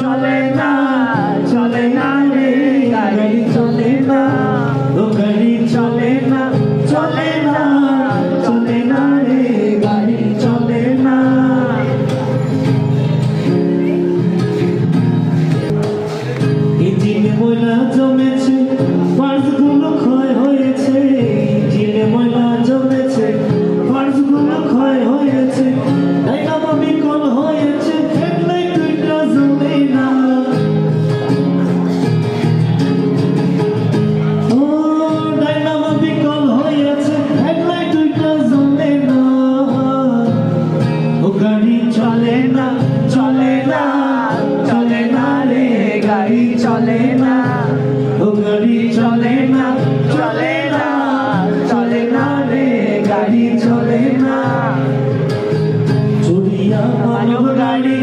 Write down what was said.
চলে না চলে না রে, গাড়ি চলে না গাড়ি চলে না চলে না চলে না রে, গাড়ি চলে না। ইঞ্জিনে ময়লা জমেছে, পার্টসগুলো ক্ষয় হয়েছে ইঞ্জিনে ময়লা জমেছে, পার্টসগুলো ক্ষয় হয়েছে। গাড়ি চলে না চলে না চলে না রে গাড়ি চলে না। ও গাড়ি চলে না চলে না চলে না রে গাড়ি চলে না। চুরিয়া মানব গাড়ি